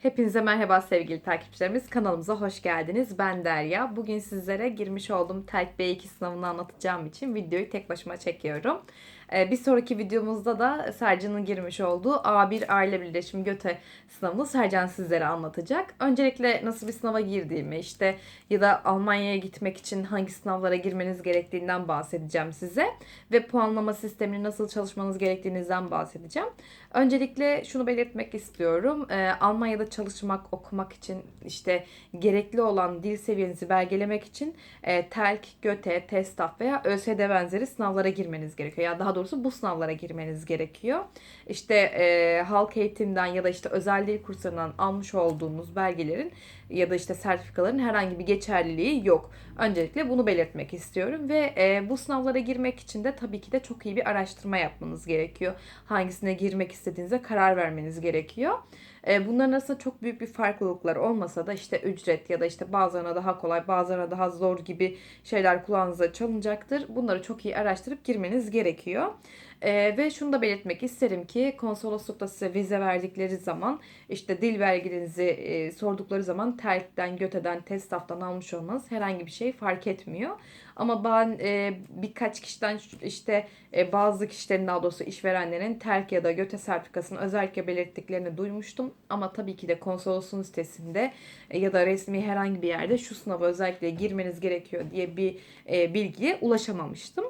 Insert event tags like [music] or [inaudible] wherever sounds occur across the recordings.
Hepinize merhaba sevgili takipçilerimiz. Kanalımıza hoş geldiniz. Ben Derya. Bugün sizlere girmiş olduğum TELK B2 sınavını anlatacağım için videoyu tek başıma çekiyorum. Ee, Bir sonraki videomuzda da Sercan'ın girmiş olduğu A1 Aile Birleşim Göte sınavını Sercan sizlere anlatacak. Öncelikle nasıl bir sınava girdiğimi işte ya da Almanya'ya gitmek için hangi sınavlara girmeniz gerektiğinden bahsedeceğim size. Ve puanlama sistemini nasıl çalışmanız gerektiğinizden bahsedeceğim. Öncelikle şunu belirtmek istiyorum. Ee, Almanya'da çalışmak, okumak için işte gerekli olan dil seviyenizi belgelemek için e, TELK, GÖTE, TESTAF veya ÖSD benzeri sınavlara girmeniz gerekiyor. Ya daha doğrusu bu sınavlara girmeniz gerekiyor. İşte e, halk eğitimden ya da işte özel dil kurslarından almış olduğunuz belgelerin ya da işte sertifikaların herhangi bir geçerliliği yok. Öncelikle bunu belirtmek istiyorum ve e, bu sınavlara girmek için de tabii ki de çok iyi bir araştırma yapmanız gerekiyor. Hangisine girmek istediğinize karar vermeniz gerekiyor. E, bunların arasında çok büyük bir farklılıklar olmasa da işte ücret ya da işte bazılarına daha kolay bazılarına daha zor gibi şeyler kulağınıza çalınacaktır. Bunları çok iyi araştırıp girmeniz gerekiyor. E, ve şunu da belirtmek isterim ki konsoloslukta size vize verdikleri zaman işte dil belgenizi e, sordukları zaman TELK'ten, GÖTE'den, TESTAF'tan almış olmanız herhangi bir şey fark etmiyor. Ama ben e, birkaç kişiden işte e, bazı kişilerin daha doğrusu işverenlerin TELK ya da GÖTE sertifikasını özellikle belirttiklerini duymuştum. Ama tabii ki de konsolosluğun sitesinde e, ya da resmi herhangi bir yerde şu sınava özellikle girmeniz gerekiyor diye bir e, bilgiye ulaşamamıştım.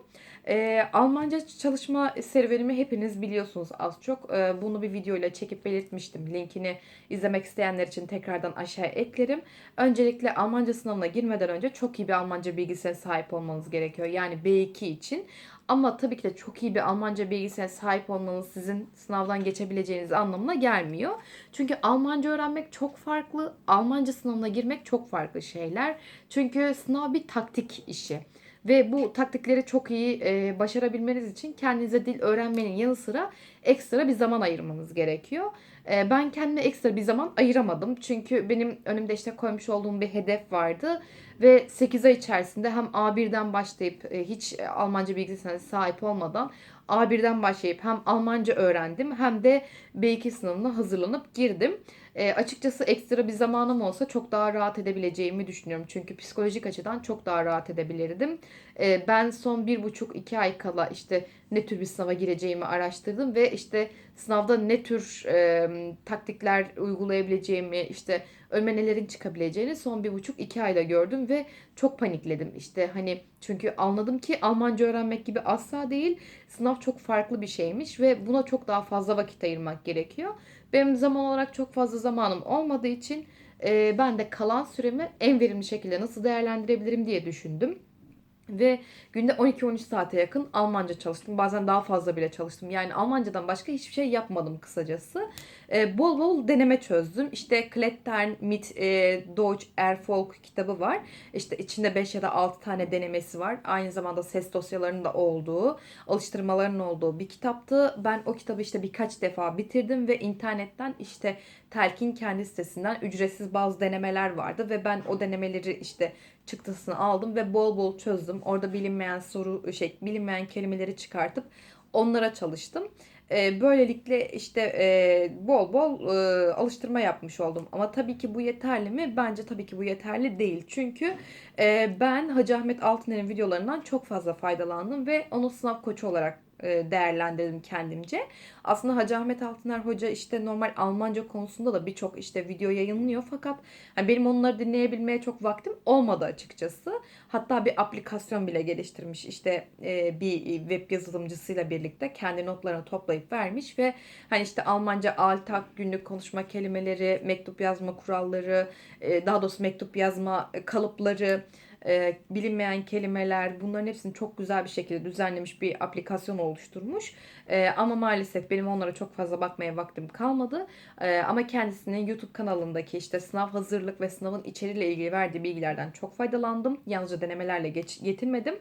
E, Almanca çalışma serüvenimi hepiniz biliyorsunuz az çok. E, bunu bir videoyla çekip belirtmiştim. Linkini izlemek isteyenler için tekrardan aşağıya eklerim. Öncelikle Almanca sınavına girmeden önce çok iyi bir Almanca bilgisine sahip olmanız gerekiyor. Yani B2 için. Ama tabii ki de çok iyi bir Almanca bilgisine sahip olmanız sizin sınavdan geçebileceğiniz anlamına gelmiyor. Çünkü Almanca öğrenmek çok farklı, Almanca sınavına girmek çok farklı şeyler. Çünkü sınav bir taktik işi. Ve bu taktikleri çok iyi e, başarabilmeniz için kendinize dil öğrenmenin yanı sıra ekstra bir zaman ayırmanız gerekiyor. E, ben kendime ekstra bir zaman ayıramadım. Çünkü benim önümde işte koymuş olduğum bir hedef vardı. Ve 8 ay içerisinde hem A1'den başlayıp e, hiç Almanca bilgisine sahip olmadan A1'den başlayıp hem Almanca öğrendim hem de B2 sınavına hazırlanıp girdim. E, açıkçası ekstra bir zamanım olsa çok daha rahat edebileceğimi düşünüyorum. Çünkü psikolojik açıdan çok daha rahat edebilirdim. E, ben son bir buçuk iki ay kala işte ne tür bir sınava gireceğimi araştırdım ve işte sınavda ne tür e, taktikler uygulayabileceğimi işte önüme nelerin çıkabileceğini son bir buçuk iki ayda gördüm ve çok panikledim. İşte hani çünkü anladım ki Almanca öğrenmek gibi asla değil. Sınav çok farklı bir şeymiş ve buna çok daha fazla vakit ayırmak gerekiyor. Benim zaman olarak çok fazla zamanım olmadığı için e, ben de kalan süremi en verimli şekilde nasıl değerlendirebilirim diye düşündüm. Ve günde 12-13 saate yakın Almanca çalıştım. Bazen daha fazla bile çalıştım. Yani Almancadan başka hiçbir şey yapmadım kısacası. Ee, bol bol deneme çözdüm. İşte Klettern mit e, Deutsch Erfolg kitabı var. İşte içinde 5 ya da 6 tane denemesi var. Aynı zamanda ses dosyalarının da olduğu, alıştırmaların olduğu bir kitaptı. Ben o kitabı işte birkaç defa bitirdim ve internetten işte Telkin kendi sitesinden ücretsiz bazı denemeler vardı ve ben o denemeleri işte çıktısını aldım ve bol bol çözdüm. Orada bilinmeyen soru şey bilinmeyen kelimeleri çıkartıp onlara çalıştım. E, böylelikle işte e, bol bol e, alıştırma yapmış oldum. Ama tabii ki bu yeterli mi? Bence tabii ki bu yeterli değil. Çünkü e, ben Hacı Ahmet Altıner'in videolarından çok fazla faydalandım ve onu sınav koçu olarak değerlendirdim kendimce. Aslında Hacı Ahmet Altıner Hoca işte normal Almanca konusunda da birçok işte video yayınlıyor fakat hani benim onları dinleyebilmeye çok vaktim olmadı açıkçası. Hatta bir aplikasyon bile geliştirmiş işte e, bir web yazılımcısıyla birlikte kendi notlarını toplayıp vermiş ve hani işte Almanca Alltag günlük konuşma kelimeleri, mektup yazma kuralları, e, daha doğrusu mektup yazma kalıpları e, bilinmeyen kelimeler bunların hepsini çok güzel bir şekilde düzenlemiş bir aplikasyon oluşturmuş. E, ama maalesef benim onlara çok fazla bakmaya vaktim kalmadı. E, ama kendisinin YouTube kanalındaki işte sınav hazırlık ve sınavın içeriğiyle ilgili verdiği bilgilerden çok faydalandım. Yalnızca denemelerle geç, yetinmedim.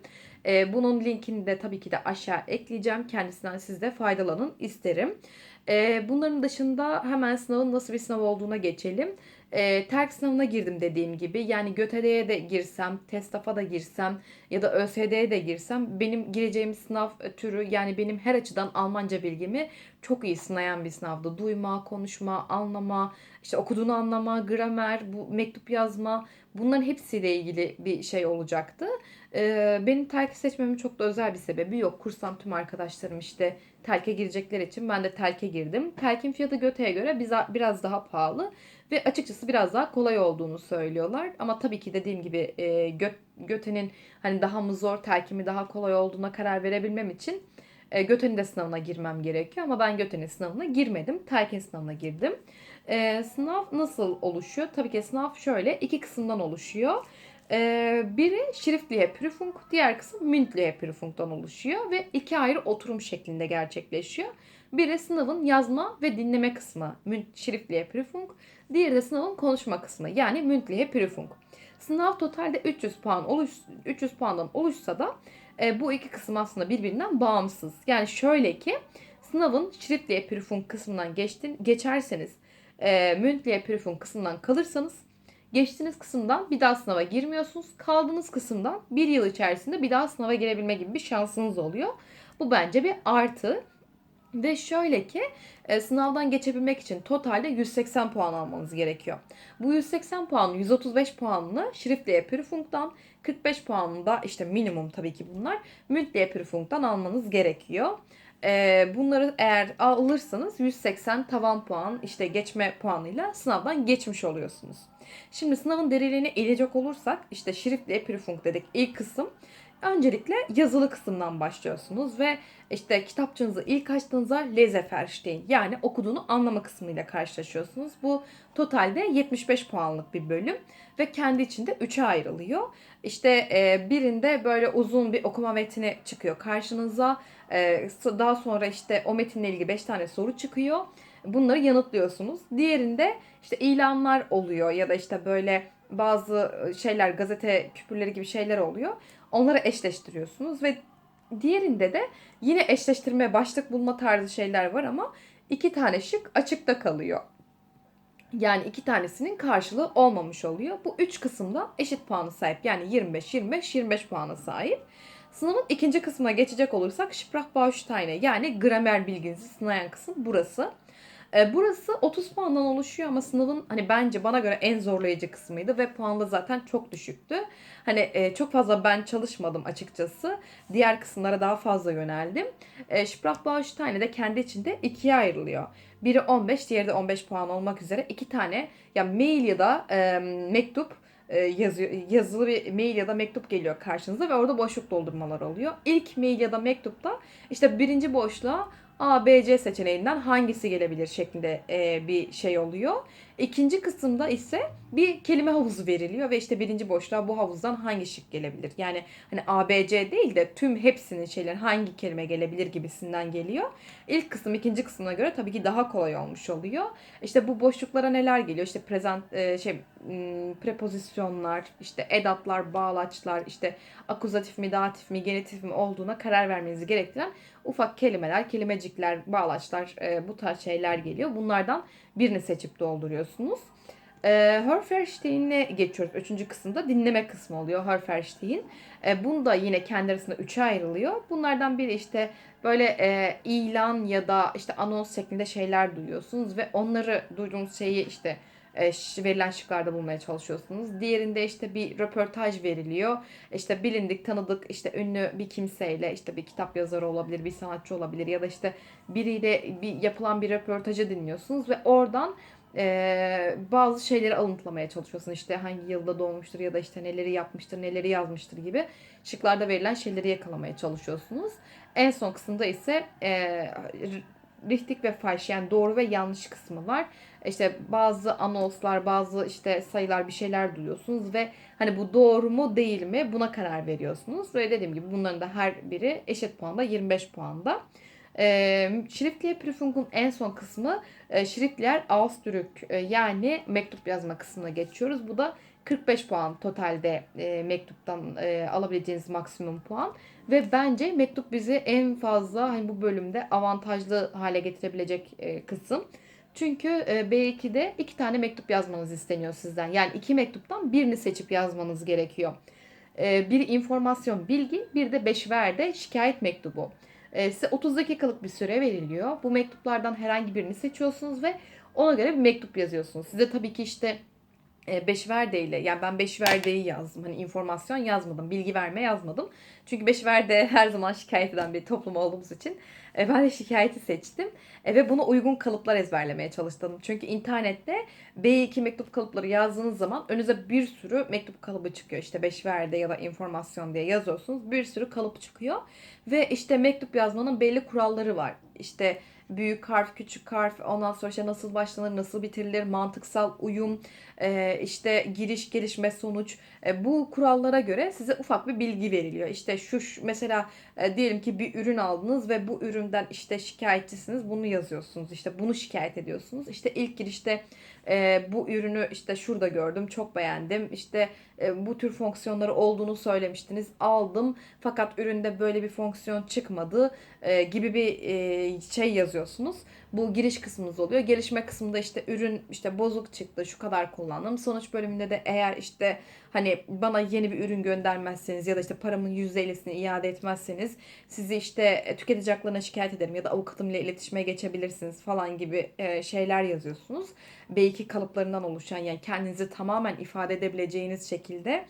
E, bunun linkini de tabii ki de aşağı ekleyeceğim. Kendisinden siz de faydalanın isterim. E, bunların dışında hemen sınavın nasıl bir sınav olduğuna geçelim. E, terk sınavına girdim dediğim gibi. Yani GÖTE'ye de girsem, TESTAF'a da girsem ya da ÖSD'ye de girsem benim gireceğim sınav türü yani benim her açıdan Almanca bilgimi çok iyi sınayan bir sınavdı. Duyma, konuşma, anlama, işte okuduğunu anlama, gramer, bu mektup yazma bunların hepsiyle ilgili bir şey olacaktı. Ee, benim telki seçmemin çok da özel bir sebebi yok. Kurstan tüm arkadaşlarım işte telke girecekler için ben de telke girdim. Telkin fiyatı Göte'ye göre biraz daha pahalı ve açıkçası biraz daha kolay olduğunu söylüyorlar. Ama tabii ki dediğim gibi e, Gö Göte'nin hani daha mı zor, telkimi daha kolay olduğuna karar verebilmem için e, Göte'nin de sınavına girmem gerekiyor. Ama ben Göte'nin sınavına girmedim. Telkin sınavına girdim. E, sınav nasıl oluşuyor? Tabii ki sınav şöyle iki kısımdan oluşuyor. Ee, biri Schriftliche Prüfung, diğer kısım Mündliche Prüfung'dan oluşuyor ve iki ayrı oturum şeklinde gerçekleşiyor. Biri sınavın yazma ve dinleme kısmı Münd Schriftliche Prüfung, diğeri de sınavın konuşma kısmı yani Mündliche Prüfung. Sınav totalde 300 puan oluş 300 puandan oluşsa da e, bu iki kısım aslında birbirinden bağımsız. Yani şöyle ki sınavın Schriftliche Prüfung kısmından geçtin, geçerseniz e, Mündliche Prüfung kısmından kalırsanız Geçtiğiniz kısımdan bir daha sınava girmiyorsunuz. Kaldığınız kısımdan bir yıl içerisinde bir daha sınava girebilme gibi bir şansınız oluyor. Bu bence bir artı. Ve şöyle ki e, sınavdan geçebilmek için totalde 180 puan almanız gerekiyor. Bu 180 puan 135 puanını Schriftliche Prüfung'dan 45 puanını da işte minimum tabii ki bunlar Mündliche Prüfung'dan almanız gerekiyor. E, bunları eğer alırsanız 180 tavan puan işte geçme puanıyla sınavdan geçmiş oluyorsunuz. Şimdi sınavın dereliğine ilecek olursak işte Schriftliche Prüfung dedik ilk kısım. Öncelikle yazılı kısımdan başlıyorsunuz ve işte kitapçınızı ilk açtığınızda Leseverstehen yani okuduğunu anlama kısmıyla karşılaşıyorsunuz. Bu totalde 75 puanlık bir bölüm ve kendi içinde 3'e ayrılıyor. İşte e, birinde böyle uzun bir okuma metni çıkıyor karşınıza. E, daha sonra işte o metinle ilgili 5 tane soru çıkıyor. Bunları yanıtlıyorsunuz. Diğerinde işte ilanlar oluyor ya da işte böyle bazı şeyler gazete küpürleri gibi şeyler oluyor. Onları eşleştiriyorsunuz ve diğerinde de yine eşleştirme başlık bulma tarzı şeyler var ama iki tane şık açıkta kalıyor. Yani iki tanesinin karşılığı olmamış oluyor. Bu üç kısımda eşit puanı sahip. Yani 25, 25, 25 puana sahip. Sınavın ikinci kısmına geçecek olursak Sprachbausteine yani gramer bilginizi sınayan kısım burası. E, burası 30 puandan oluşuyor ama sınavın hani bence bana göre en zorlayıcı kısmıydı ve puanla zaten çok düşüktü. Hani e, çok fazla ben çalışmadım açıkçası. Diğer kısımlara daha fazla yöneldim. E, Sprachbausteine de kendi içinde ikiye ayrılıyor. Biri 15, diğeri de 15 puan olmak üzere iki tane ya mail ya da e, mektup e, yazıyor, yazılı bir mail ya da mektup geliyor karşınıza ve orada boşluk doldurmalar oluyor. İlk mail ya da mektupta işte birinci boşluğa A, B, C seçeneğinden hangisi gelebilir şeklinde e, bir şey oluyor. İkinci kısımda ise bir kelime havuzu veriliyor ve işte birinci boşluğa bu havuzdan hangi şık gelebilir? Yani hani A, B, C değil de tüm hepsinin şeyler hangi kelime gelebilir gibisinden geliyor. İlk kısım ikinci kısmına göre tabii ki daha kolay olmuş oluyor. İşte bu boşluklara neler geliyor? İşte prezent e, şey prepozisyonlar, işte edatlar, bağlaçlar, işte akuzatif mi, datif mi, genitif mi olduğuna karar vermenizi gerektiren ufak kelimeler, kelimecikler, bağlaçlar e, bu tarz şeyler geliyor. Bunlardan birini seçip dolduruyorsunuz. E, Hörferstein'e geçiyoruz. Üçüncü kısımda dinleme kısmı oluyor Hörferstein. E, bunda yine kendi arasında üçe ayrılıyor. Bunlardan biri işte böyle e, ilan ya da işte anons şeklinde şeyler duyuyorsunuz ve onları duyduğunuz şeyi işte e, verilen şıklarda bulmaya çalışıyorsunuz. Diğerinde işte bir röportaj veriliyor. İşte bilindik, tanıdık, işte ünlü bir kimseyle işte bir kitap yazarı olabilir, bir sanatçı olabilir ya da işte biriyle bir yapılan bir röportajı dinliyorsunuz ve oradan e, bazı şeyleri alıntılamaya çalışıyorsun. İşte hangi yılda doğmuştur ya da işte neleri yapmıştır, neleri yazmıştır gibi şıklarda verilen şeyleri yakalamaya çalışıyorsunuz. En son kısımda ise e, richtig ve falsch yani doğru ve yanlış kısmı var. İşte bazı anonslar, bazı işte sayılar bir şeyler duyuyorsunuz ve hani bu doğru mu değil mi buna karar veriyorsunuz. Ve dediğim gibi bunların da her biri eşit puanda 25 puanda. E, Schriftliche Prüfung'un en son kısmı e, Schriftlicher Ausdruck e, yani mektup yazma kısmına geçiyoruz. Bu da 45 puan totalde e, mektuptan e, alabileceğiniz maksimum puan. Ve bence mektup bizi en fazla hani bu bölümde avantajlı hale getirebilecek e, kısım. Çünkü e, B2'de iki tane mektup yazmanız isteniyor sizden. Yani iki mektuptan birini seçip yazmanız gerekiyor. E, bir informasyon bilgi, bir de beşverde şikayet mektubu. E, size 30 dakikalık bir süre veriliyor. Bu mektuplardan herhangi birini seçiyorsunuz ve ona göre bir mektup yazıyorsunuz. Size tabii ki işte Beşverde ile yani ben Beşverde'yi yazdım. Hani informasyon yazmadım. Bilgi verme yazmadım. Çünkü Beşverde [laughs] her zaman şikayet eden bir toplum olduğumuz için e, ben de şikayeti seçtim. E, ve buna uygun kalıplar ezberlemeye çalıştım. Çünkü internette B2 mektup kalıpları yazdığınız zaman önünüze bir sürü mektup kalıbı çıkıyor. İşte Beşverde ya da informasyon diye yazıyorsunuz. Bir sürü kalıp çıkıyor. Ve işte mektup yazmanın belli kuralları var. İşte büyük harf, küçük harf, ondan sonra işte nasıl başlanır, nasıl bitirilir, mantıksal uyum, e, işte giriş, gelişme, sonuç. E, bu kurallara göre size ufak bir bilgi veriliyor. İşte şu, şu mesela e, diyelim ki bir ürün aldınız ve bu üründen işte şikayetçisiniz. Bunu yazıyorsunuz. İşte bunu şikayet ediyorsunuz. İşte ilk girişte e, bu ürünü işte şurada gördüm, çok beğendim. İşte e, bu tür fonksiyonları olduğunu söylemiştiniz. Aldım fakat üründe böyle bir fonksiyon çıkmadı e, gibi bir e, şey yazıyorsunuz. Bu giriş kısmınız oluyor. Gelişme kısmında işte ürün işte bozuk çıktı, şu kadar kullandım. Sonuç bölümünde de eğer işte hani bana yeni bir ürün göndermezseniz ya da işte paramın %50'sini iade etmezseniz sizi işte e, tüketici şikayet ederim ya da avukatım ile iletişime geçebilirsiniz falan gibi e, şeyler yazıyorsunuz. B2 kalıplarından oluşan yani kendinizi tamamen ifade edebileceğiniz şekilde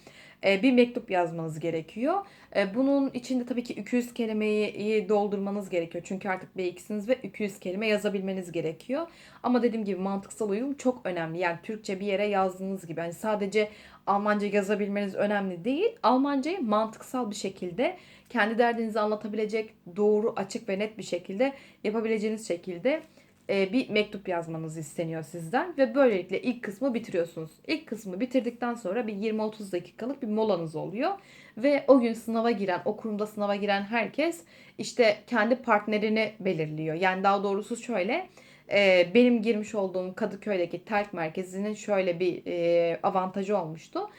e, bir mektup yazmanız gerekiyor. E, bunun içinde tabii ki 200 kelimeyi doldurmanız gerekiyor. Çünkü artık B2'siniz ve 200 kelime yazabilmeniz gerekiyor. Ama dediğim gibi mantıksal uyum çok önemli. Yani Türkçe bir yere yazdığınız gibi. Yani sadece Almanca yazabilmeniz önemli değil. Almancayı mantıksal bir şekilde kendi derdinizi anlatabilecek doğru, açık ve net bir şekilde yapabileceğiniz şekilde e, bir mektup yazmanız isteniyor sizden ve böylelikle ilk kısmı bitiriyorsunuz. İlk kısmı bitirdikten sonra bir 20-30 dakikalık bir molanız oluyor ve o gün sınava giren, o kurumda sınava giren herkes işte kendi partnerini belirliyor. Yani daha doğrusu şöyle e, benim girmiş olduğum Kadıköy'deki terk merkezinin şöyle bir e, avantajı olmuştu.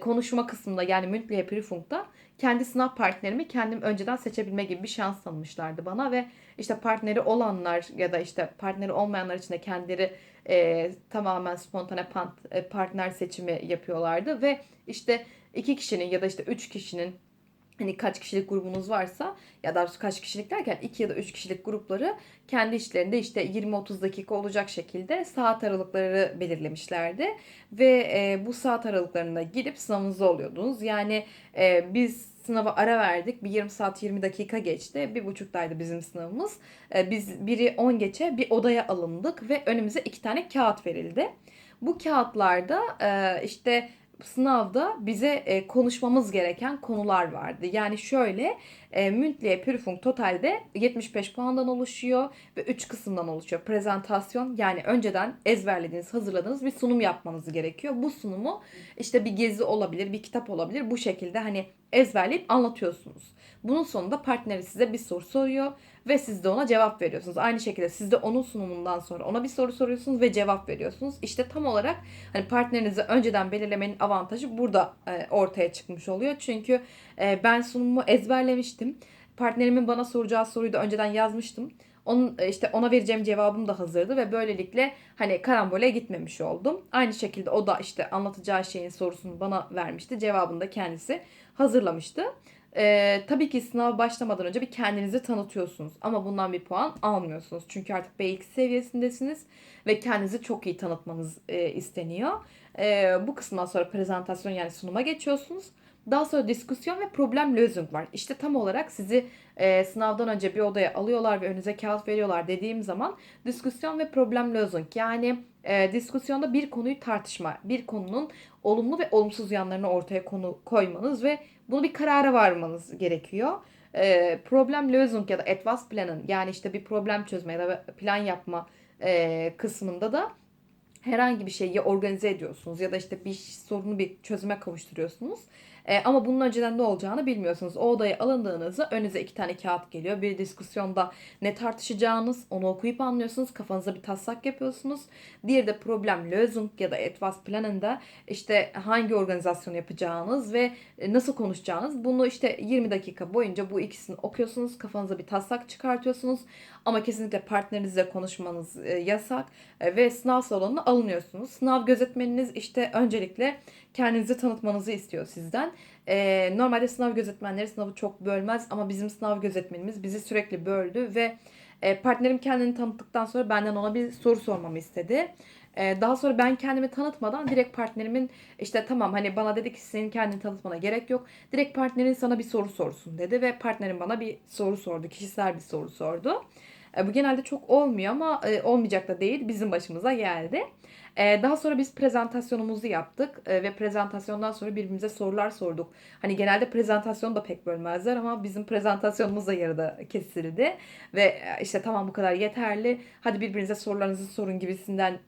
Konuşma kısmında yani Mündliche Prüfung'da kendi sınav partnerimi kendim önceden seçebilme gibi bir şans tanımışlardı bana ve işte partneri olanlar ya da işte partneri olmayanlar için de kendileri e, tamamen spontane e, partner seçimi yapıyorlardı ve işte iki kişinin ya da işte üç kişinin hani kaç kişilik grubunuz varsa ya da kaç kişilik derken 2 ya da 3 kişilik grupları kendi işlerinde işte 20-30 dakika olacak şekilde saat aralıkları belirlemişlerdi. Ve e, bu saat aralıklarında gidip sınavınızı oluyordunuz. Yani e, biz sınava ara verdik. Bir yarım saat 20 dakika geçti. Bir buçuktaydı bizim sınavımız. E, biz biri 10 geçe bir odaya alındık ve önümüze iki tane kağıt verildi. Bu kağıtlarda e, işte sınavda bize e, konuşmamız gereken konular vardı. Yani şöyle e, Mündliche Prüfung totalde 75 puandan oluşuyor ve 3 kısımdan oluşuyor. Prezentasyon yani önceden ezberlediğiniz, hazırladığınız bir sunum yapmanız gerekiyor. Bu sunumu işte bir gezi olabilir, bir kitap olabilir. Bu şekilde hani ezberleyip anlatıyorsunuz. Bunun sonunda partneri size bir soru soruyor ve siz de ona cevap veriyorsunuz. Aynı şekilde siz de onun sunumundan sonra ona bir soru soruyorsunuz ve cevap veriyorsunuz. İşte tam olarak hani partnerinizi önceden belirlemenin avantajı burada e, ortaya çıkmış oluyor. Çünkü e, ben sunumumu ezberlemiştim. Partnerimin bana soracağı soruyu da önceden yazmıştım. Onun e, işte ona vereceğim cevabım da hazırdı ve böylelikle hani karambole gitmemiş oldum. Aynı şekilde o da işte anlatacağı şeyin sorusunu bana vermişti. Cevabını da kendisi hazırlamıştı. Ee, tabii ki sınav başlamadan önce bir kendinizi tanıtıyorsunuz. Ama bundan bir puan almıyorsunuz. Çünkü artık B2 seviyesindesiniz ve kendinizi çok iyi tanıtmanız e, isteniyor. E, bu kısımdan sonra prezentasyon yani sunuma geçiyorsunuz. Daha sonra diskusyon ve problem lösung var. İşte tam olarak sizi e, sınavdan önce bir odaya alıyorlar ve önünüze kağıt veriyorlar dediğim zaman diskusyon ve problem lösung yani e, diskusyonda bir konuyu tartışma, bir konunun olumlu ve olumsuz yanlarını ortaya konu koymanız ve bunu bir karara varmanız gerekiyor. E, problem lösung ya da etwas planın yani işte bir problem çözme ya da plan yapma e, kısmında da herhangi bir şeyi organize ediyorsunuz ya da işte bir sorunu bir çözüme kavuşturuyorsunuz. E, ama bunun önceden ne olacağını bilmiyorsunuz. O odaya alındığınızda önünüze iki tane kağıt geliyor. Bir diskusyonda ne tartışacağınız onu okuyup anlıyorsunuz. Kafanıza bir taslak yapıyorsunuz. Diğeri de problem lösung ya da etwas planında işte hangi organizasyon yapacağınız ve nasıl konuşacağınız. Bunu işte 20 dakika boyunca bu ikisini okuyorsunuz. Kafanıza bir taslak çıkartıyorsunuz. Ama kesinlikle partnerinizle konuşmanız e, yasak e, ve sınav salonuna alınıyorsunuz. Sınav gözetmeniniz işte öncelikle kendinizi tanıtmanızı istiyor sizden. e, normalde sınav gözetmenleri sınavı çok bölmez ama bizim sınav gözetmenimiz bizi sürekli böldü ve e, partnerim kendini tanıttıktan sonra benden ona bir soru sormamı istedi. E, daha sonra ben kendimi tanıtmadan direkt partnerimin işte tamam hani bana dedi ki senin kendini tanıtmana gerek yok. Direkt partnerin sana bir soru sorsun dedi ve partnerim bana bir soru sordu. Kişisel bir soru sordu. E, bu genelde çok olmuyor ama e, olmayacak da değil bizim başımıza geldi. E, daha sonra biz prezentasyonumuzu yaptık ve prezentasyondan sonra birbirimize sorular sorduk. Hani genelde prezentasyon da pek bölmezler ama bizim prezentasyonumuz da yarıda kesildi. Ve işte tamam bu kadar yeterli. Hadi birbirinize sorularınızı sorun gibisinden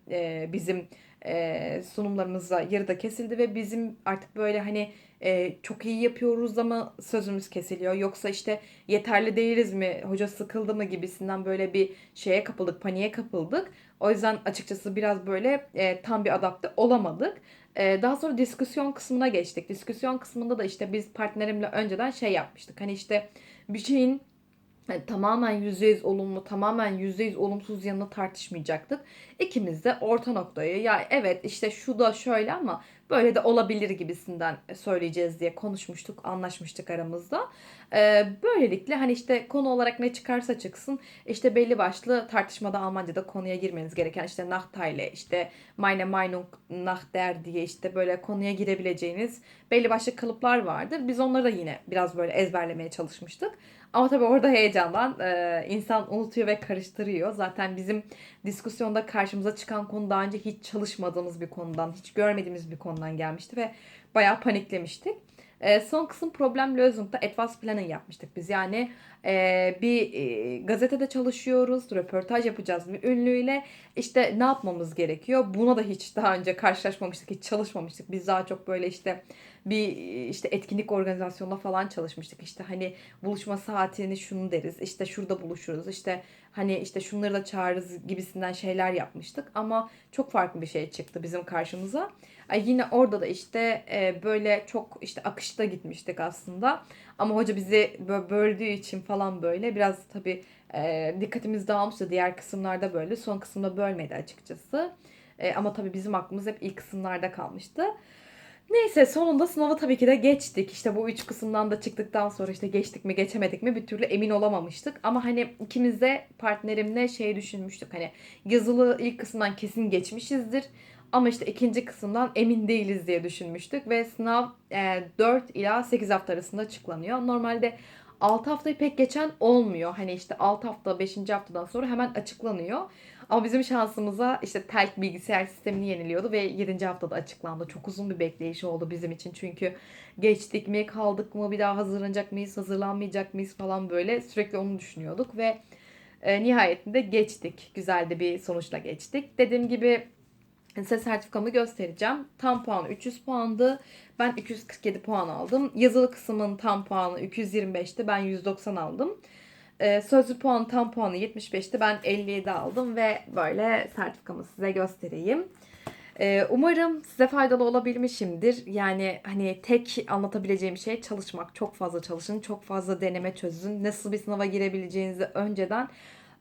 bizim e, sunumlarımızda yarıda kesildi ve bizim artık böyle hani e, çok iyi yapıyoruz ama sözümüz kesiliyor. Yoksa işte yeterli değiliz mi, hoca sıkıldı mı gibisinden böyle bir şeye kapıldık, paniğe kapıldık. O yüzden açıkçası biraz böyle e, tam bir adapte olamadık. E, daha sonra diskusyon kısmına geçtik. Diskusyon kısmında da işte biz partnerimle önceden şey yapmıştık. Hani işte bir şeyin yani tamamen %100 olumlu, tamamen %100 olumsuz yanını tartışmayacaktık. İkimiz de orta noktayı ya evet işte şu da şöyle ama böyle de olabilir gibisinden söyleyeceğiz diye konuşmuştuk, anlaşmıştık aramızda. Ee, böylelikle hani işte konu olarak ne çıkarsa çıksın işte belli başlı tartışmada Almanca'da konuya girmeniz gereken işte Nachteile, işte meine Meinung nach der diye işte böyle konuya girebileceğiniz belli başlı kalıplar vardır. Biz onları da yine biraz böyle ezberlemeye çalışmıştık. Ama tabii orada heyecandan e, insan unutuyor ve karıştırıyor. Zaten bizim diskusyonda karşımıza çıkan konu daha önce hiç çalışmadığımız bir konudan, hiç görmediğimiz bir konudan gelmişti ve bayağı paniklemiştik. E, son kısım problem Lösung'da Advanced Planning yapmıştık biz. Yani e, bir e, gazetede çalışıyoruz, röportaj yapacağız bir ünlüyle. İşte ne yapmamız gerekiyor? Buna da hiç daha önce karşılaşmamıştık, hiç çalışmamıştık. Biz daha çok böyle işte bir işte etkinlik organizasyonunda falan çalışmıştık. İşte hani buluşma saatini şunu deriz. İşte şurada buluşuruz. İşte hani işte şunları da çağırırız gibisinden şeyler yapmıştık. Ama çok farklı bir şey çıktı bizim karşımıza. Yine orada da işte e, böyle çok işte akışta gitmiştik aslında. Ama hoca bizi böldüğü için falan böyle biraz tabii e, dikkatimiz dağılmıştı. Diğer kısımlarda böyle. Son kısımda bölmedi açıkçası. E, ama tabii bizim aklımız hep ilk kısımlarda kalmıştı. Neyse sonunda sınavı tabii ki de geçtik. İşte bu üç kısımdan da çıktıktan sonra işte geçtik mi geçemedik mi bir türlü emin olamamıştık. Ama hani ikimiz de partnerimle şey düşünmüştük. Hani yazılı ilk kısımdan kesin geçmişizdir. Ama işte ikinci kısımdan emin değiliz diye düşünmüştük. Ve sınav e, 4 ila 8 hafta arasında açıklanıyor. Normalde 6 haftayı pek geçen olmuyor. Hani işte 6 hafta 5. haftadan sonra hemen açıklanıyor. Ama bizim şansımıza işte TELK bilgisayar sistemini yeniliyordu ve 7. haftada açıklandı. Çok uzun bir bekleyiş oldu bizim için. Çünkü geçtik mi, kaldık mı, bir daha hazırlanacak mıyız, hazırlanmayacak mıyız falan böyle sürekli onu düşünüyorduk ve e, nihayetinde geçtik. Güzel de bir sonuçla geçtik. Dediğim gibi size sertifikamı göstereceğim. Tam puanı 300 puandı. Ben 247 puan aldım. Yazılı kısmın tam puanı 225'ti. Ben 190 aldım. Ee, sözlü puan tam puanı 75'ti. Ben 57 aldım ve böyle sertifikamı size göstereyim. Ee, umarım size faydalı olabilmişimdir. Yani hani tek anlatabileceğim şey çalışmak. Çok fazla çalışın, çok fazla deneme çözün. Nasıl bir sınava girebileceğinizi önceden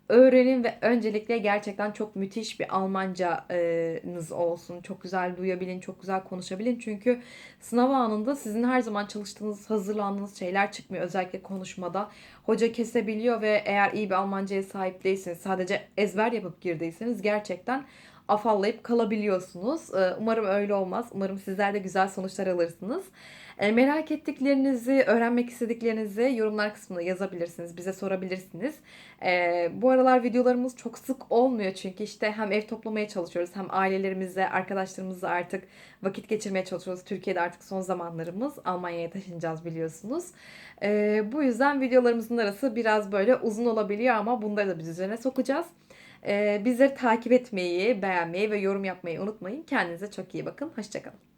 öğrenin ve öncelikle gerçekten çok müthiş bir Almancanız olsun. Çok güzel duyabilin, çok güzel konuşabilin. Çünkü sınav anında sizin her zaman çalıştığınız, hazırlandığınız şeyler çıkmıyor. Özellikle konuşmada. Hoca kesebiliyor ve eğer iyi bir Almancaya sahip değilseniz, sadece ezber yapıp girdiyseniz gerçekten afallayıp kalabiliyorsunuz. Ee, umarım öyle olmaz. Umarım sizler de güzel sonuçlar alırsınız. Ee, merak ettiklerinizi, öğrenmek istediklerinizi yorumlar kısmına yazabilirsiniz. Bize sorabilirsiniz. Ee, bu aralar videolarımız çok sık olmuyor çünkü işte hem ev toplamaya çalışıyoruz hem ailelerimizle, arkadaşlarımızla artık vakit geçirmeye çalışıyoruz. Türkiye'de artık son zamanlarımız. Almanya'ya taşınacağız biliyorsunuz. Bu yüzden videolarımızın arası biraz böyle uzun olabiliyor ama bunları da biz üzerine sokacağız. Bizleri takip etmeyi, beğenmeyi ve yorum yapmayı unutmayın. Kendinize çok iyi bakın. Hoşçakalın.